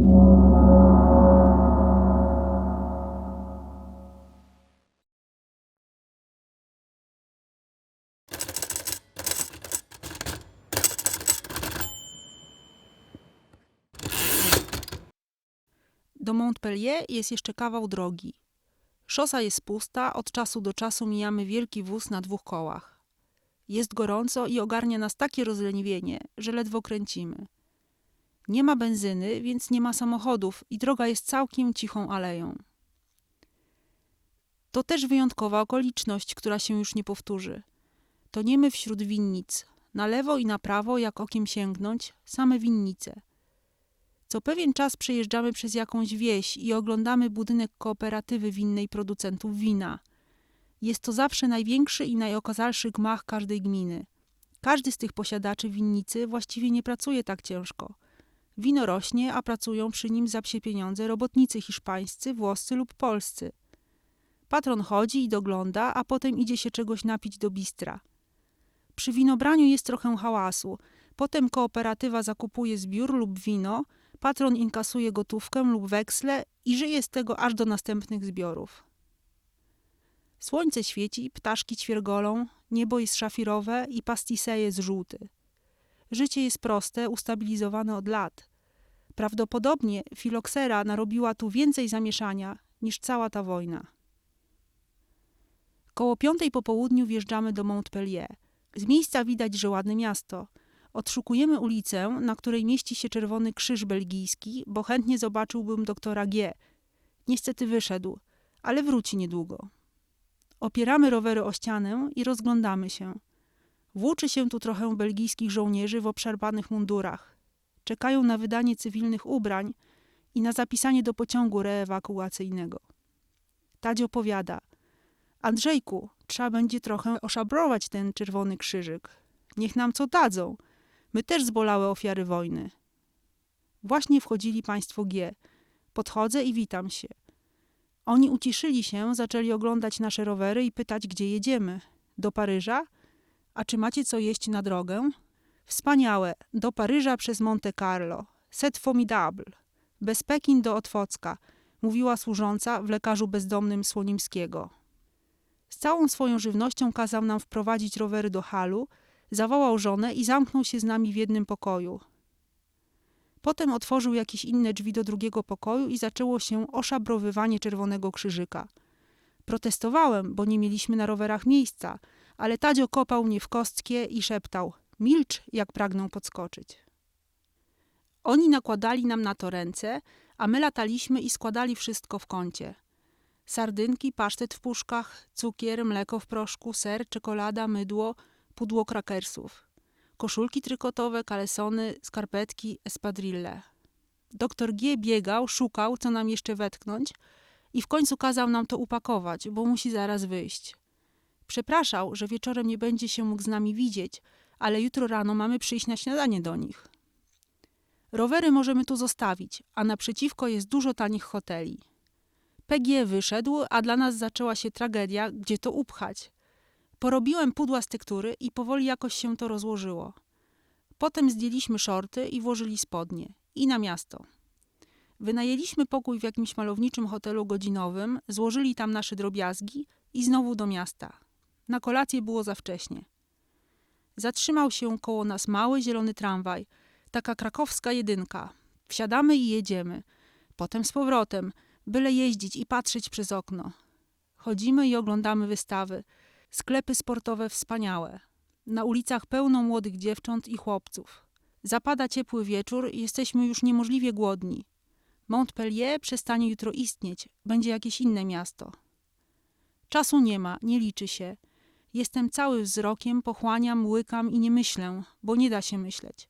Do Montpellier jest jeszcze kawał drogi. Szosa jest pusta, od czasu do czasu mijamy wielki wóz na dwóch kołach. Jest gorąco i ogarnia nas takie rozleniwienie, że ledwo kręcimy. Nie ma benzyny, więc nie ma samochodów i droga jest całkiem cichą aleją. To też wyjątkowa okoliczność, która się już nie powtórzy. Toniemy wśród winnic. Na lewo i na prawo, jak okiem sięgnąć, same winnice. Co pewien czas przejeżdżamy przez jakąś wieś i oglądamy budynek kooperatywy winnej producentów wina. Jest to zawsze największy i najokazalszy gmach każdej gminy. Każdy z tych posiadaczy winnicy właściwie nie pracuje tak ciężko. Wino rośnie, a pracują przy nim za psie pieniądze robotnicy hiszpańscy, włoscy lub polscy. Patron chodzi i dogląda, a potem idzie się czegoś napić do bistra. Przy winobraniu jest trochę hałasu. Potem kooperatywa zakupuje zbiór lub wino, patron inkasuje gotówkę lub weksle i żyje z tego aż do następnych zbiorów. Słońce świeci, ptaszki ćwiergolą, niebo jest szafirowe i pastisee jest żółty. Życie jest proste, ustabilizowane od lat. Prawdopodobnie filoksera narobiła tu więcej zamieszania niż cała ta wojna. Koło piątej po południu wjeżdżamy do Montpellier. Z miejsca widać, że ładne miasto. Odszukujemy ulicę, na której mieści się czerwony krzyż belgijski, bo chętnie zobaczyłbym doktora G. Niestety wyszedł, ale wróci niedługo. Opieramy rowery o ścianę i rozglądamy się. Włóczy się tu trochę belgijskich żołnierzy w obszarpanych mundurach. Czekają na wydanie cywilnych ubrań i na zapisanie do pociągu reewakuacyjnego. Tadzio powiada – Andrzejku, trzeba będzie trochę oszabrować ten czerwony krzyżyk. Niech nam co dadzą. My też zbolałe ofiary wojny. Właśnie wchodzili państwo G. Podchodzę i witam się. Oni uciszyli się, zaczęli oglądać nasze rowery i pytać, gdzie jedziemy. Do Paryża? A czy macie co jeść na drogę? Wspaniałe. Do Paryża przez Monte Carlo. Set formidable. Bez Pekin do Otwocka, mówiła służąca w lekarzu bezdomnym Słonimskiego. Z całą swoją żywnością kazał nam wprowadzić rowery do halu, zawołał żonę i zamknął się z nami w jednym pokoju. Potem otworzył jakieś inne drzwi do drugiego pokoju i zaczęło się oszabrowywanie czerwonego krzyżyka. Protestowałem, bo nie mieliśmy na rowerach miejsca, ale Tadzio kopał mnie w kostkie i szeptał – milcz, jak pragną podskoczyć. Oni nakładali nam na to ręce, a my lataliśmy i składali wszystko w kącie. Sardynki, pasztet w puszkach, cukier, mleko w proszku, ser, czekolada, mydło, pudło krakersów. Koszulki trykotowe, kalesony, skarpetki, espadrille. Doktor G. biegał, szukał, co nam jeszcze wetknąć i w końcu kazał nam to upakować, bo musi zaraz wyjść. Przepraszał, że wieczorem nie będzie się mógł z nami widzieć, ale jutro rano mamy przyjść na śniadanie do nich. Rowery możemy tu zostawić, a naprzeciwko jest dużo tanich hoteli. PG wyszedł, a dla nas zaczęła się tragedia, gdzie to upchać. Porobiłem pudła z tektury i powoli jakoś się to rozłożyło. Potem zdjęliśmy szorty i włożyli spodnie. I na miasto. Wynajęliśmy pokój w jakimś malowniczym hotelu godzinowym, złożyli tam nasze drobiazgi i znowu do miasta. Na kolację było za wcześnie. Zatrzymał się koło nas mały, zielony tramwaj. Taka krakowska jedynka. Wsiadamy i jedziemy. Potem z powrotem – byle jeździć i patrzeć przez okno. Chodzimy i oglądamy wystawy. Sklepy sportowe wspaniałe. Na ulicach pełno młodych dziewcząt i chłopców. Zapada ciepły wieczór i jesteśmy już niemożliwie głodni. Montpellier przestanie jutro istnieć, będzie jakieś inne miasto. Czasu nie ma, nie liczy się. Jestem cały wzrokiem, pochłaniam, łykam i nie myślę, bo nie da się myśleć.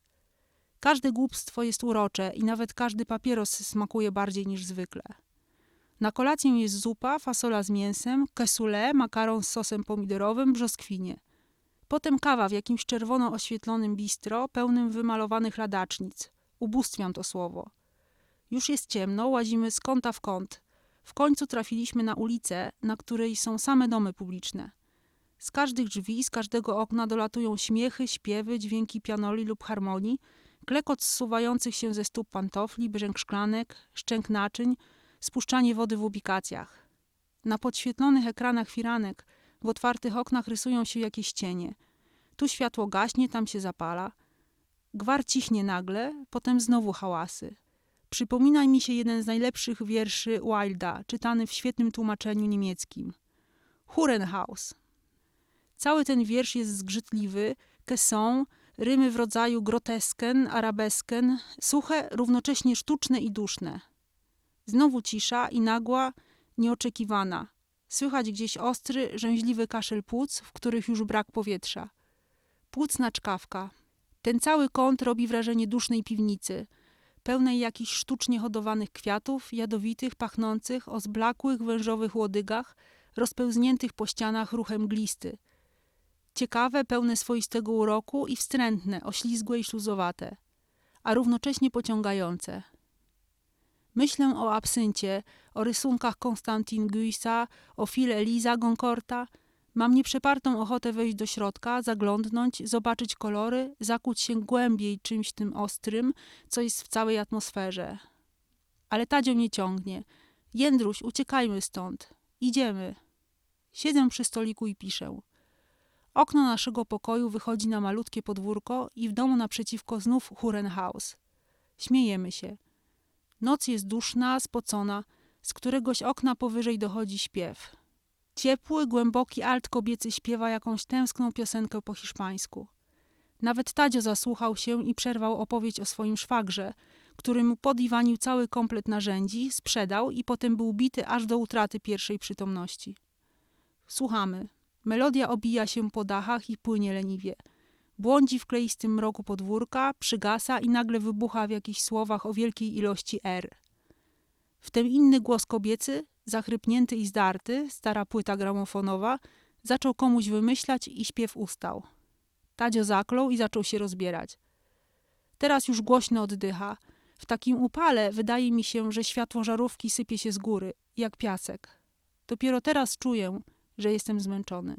Każde głupstwo jest urocze i nawet każdy papieros smakuje bardziej niż zwykle. Na kolację jest zupa, fasola z mięsem, cassoulet, makaron z sosem pomidorowym, brzoskwinie. Potem kawa w jakimś czerwono oświetlonym bistro, pełnym wymalowanych ladacznic. Ubóstwiam to słowo. Już jest ciemno, łazimy z kąta w kąt. W końcu trafiliśmy na ulicę, na której są same domy publiczne. Z każdych drzwi, z każdego okna dolatują śmiechy, śpiewy, dźwięki pianoli lub harmonii, klekot zsuwających się ze stóp pantofli, brzęk szklanek, szczęk naczyń, spuszczanie wody w ubikacjach. Na podświetlonych ekranach firanek w otwartych oknach rysują się jakieś cienie. Tu światło gaśnie, tam się zapala. Gwar cichnie nagle, potem znowu hałasy. Przypomina mi się jeden z najlepszych wierszy Wilda, czytany w świetnym tłumaczeniu niemieckim. Hurenhaus. Cały ten wiersz jest zgrzytliwy, caisson, rymy w rodzaju grotesken, arabesken, suche, równocześnie sztuczne i duszne. Znowu cisza i nagła, nieoczekiwana. Słychać gdzieś ostry, rzęźliwy kaszel płuc, w których już brak powietrza. Płucna czkawka. Ten cały kąt robi wrażenie dusznej piwnicy, pełnej jakichś sztucznie hodowanych kwiatów, jadowitych, pachnących, o zblakłych, wężowych łodygach, rozpełzniętych po ścianach ruchem glisty. Ciekawe, pełne swoistego uroku i wstrętne, oślizgłe i śluzowate, a równocześnie pociągające. Myślę o absyncie, o rysunkach Konstantin Guysa, o file Eliza Goncourta. Mam nieprzepartą ochotę wejść do środka, zaglądnąć, zobaczyć kolory, zakuć się głębiej czymś tym ostrym, co jest w całej atmosferze. Ale Tadzio mnie ciągnie. Jędruś, uciekajmy stąd. Idziemy. Siedzę przy stoliku i piszę. Okno naszego pokoju wychodzi na malutkie podwórko i w domu naprzeciwko znów Hurenhaus. Śmiejemy się. Noc jest duszna, spocona, z któregoś okna powyżej dochodzi śpiew. Ciepły, głęboki alt kobiecy śpiewa jakąś tęskną piosenkę po hiszpańsku. Nawet Tadzio zasłuchał się i przerwał opowieść o swoim szwagrze, który mu podiwanił cały komplet narzędzi, sprzedał i potem był bity aż do utraty pierwszej przytomności. Słuchamy. Melodia obija się po dachach i płynie leniwie. Błądzi w kleistym mroku podwórka, przygasa i nagle wybucha w jakichś słowach o wielkiej ilości R. Wtem inny głos kobiecy, zachrypnięty i zdarty, stara płyta gramofonowa, zaczął komuś wymyślać i śpiew ustał. Tadzio zaklął i zaczął się rozbierać. Teraz już głośno oddycha. W takim upale wydaje mi się, że światło żarówki sypie się z góry, jak piasek. Dopiero teraz czuję, że jestem zmęczony.